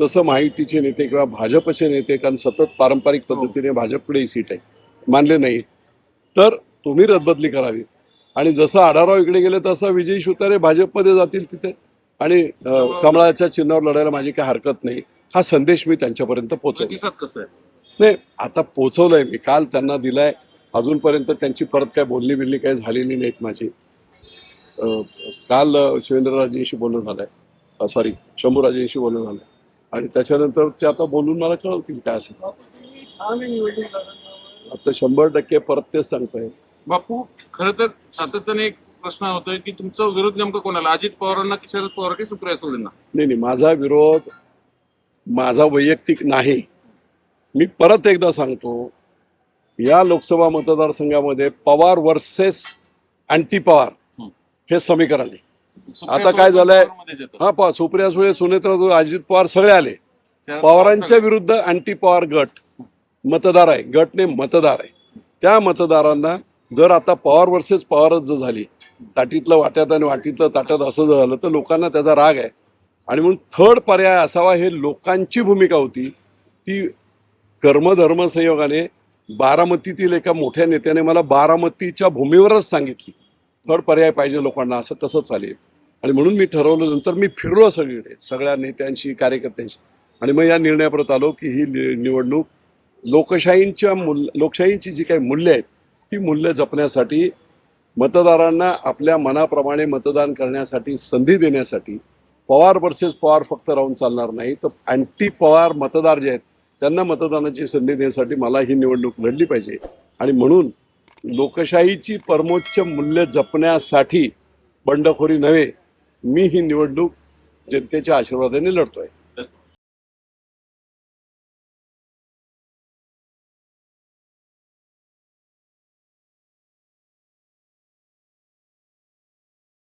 तसं माहितीचे नेते किंवा भाजपचे नेते कारण सतत पारंपरिक पद्धतीने भाजपकडे ही सीट आहे. मानले नाही. तर तुम्ही रदबदली करावी. आणि जसं आढाराव इकडे गेले तसं विजय शिवतारे भाजपमध्ये जातील तिथे. आणि कमळाच्या चिन्हावर लढायला माझी काही हरकत नाही. हा संदेश मी त्यांच्यापर्यंत प्रतिसाद कसं आहे? नाही आता पोचवलंय मी. काल त्यांना दिलाय. अजूनपर्यंत त्यांची परत काय बोलणी बिलणी काही झालेली नाहीत माझी. काल शिवेंद्रराजेंशी बोलणं झालंय. सॉरी शंभूराजेंशी बोलणं झालंय. आणि त्याच्यानंतर ते आता बोलून मला कळवतील काय असेल. आता शंभर टक्के परत तेच सांगताय बापू खरं तर सातत्याने एक प्रश्न होतोय की तुमचा विरोध नेमका कोणाला? अजित पवारांना की शरद पवार की सुप्रिया सुळेंना? नाही नाही माझा विरोध माझा वैयक्तिक नाही. मी परत एकदा सांगतो या लोकसभा मतदारसंघामध्ये पवार वर्सेस अँटी पवार हं. समीकरण आहे. आता काय झालंय? हा पा सुप्रिया सुळे सुनेत्रा अजित पवार सगळे आले. पवारांच्या पवार विरुद्ध अँटी पवार गट मतदार आहे. गटने मतदार आहे. त्या मतदारांना जर आता पवार वर्सेस पवारच जर झाली ताटीतलं वाट्यात आणि वाटीतलं ताट्यात असं जर झालं तर लोकांना त्याचा राग आहे. आणि म्हणून थर्ड पर्याय असावा हे लोकांची भूमिका होती. ती कर्मधर्म संयोगाने बारामतीतील एका मोठ्या नेत्याने मला बारामतीच्या भूमीवरच सांगितली. थर्ड पर्याय पाहिजे लोकांना असं कसं चालेल. आणि म्हणून मी ठरवलं नंतर मी फिरलो सगळीकडे सगळ्या नेत्यांशी कार्यकर्त्यांशी. आणि मग या निर्णयापर्यंत आलो की ही नि- निवडणूक लोकशाहींच्या मूल्य लोकशाहींची जी काही मूल्य आहेत ती मूल्य जपण्यासाठी मतदारांना आपल्या मनाप्रमाणे मतदान करण्यासाठी संधी देण्यासाठी पवार वर्सेस पवार फक्त राहून चालणार नाही. तर अँटी पवार मतदार जे आहेत त्यांना मतदानाची संधी देण्यासाठी मला ही निवडणूक लढली पाहिजे. आणि म्हणून लोकशाहीची परमोच्च मूल्य जपण्यासाठी बंडखोरी नव्हे मी ही निवडणूक जनतेच्या आशीर्वादाने लढतोय.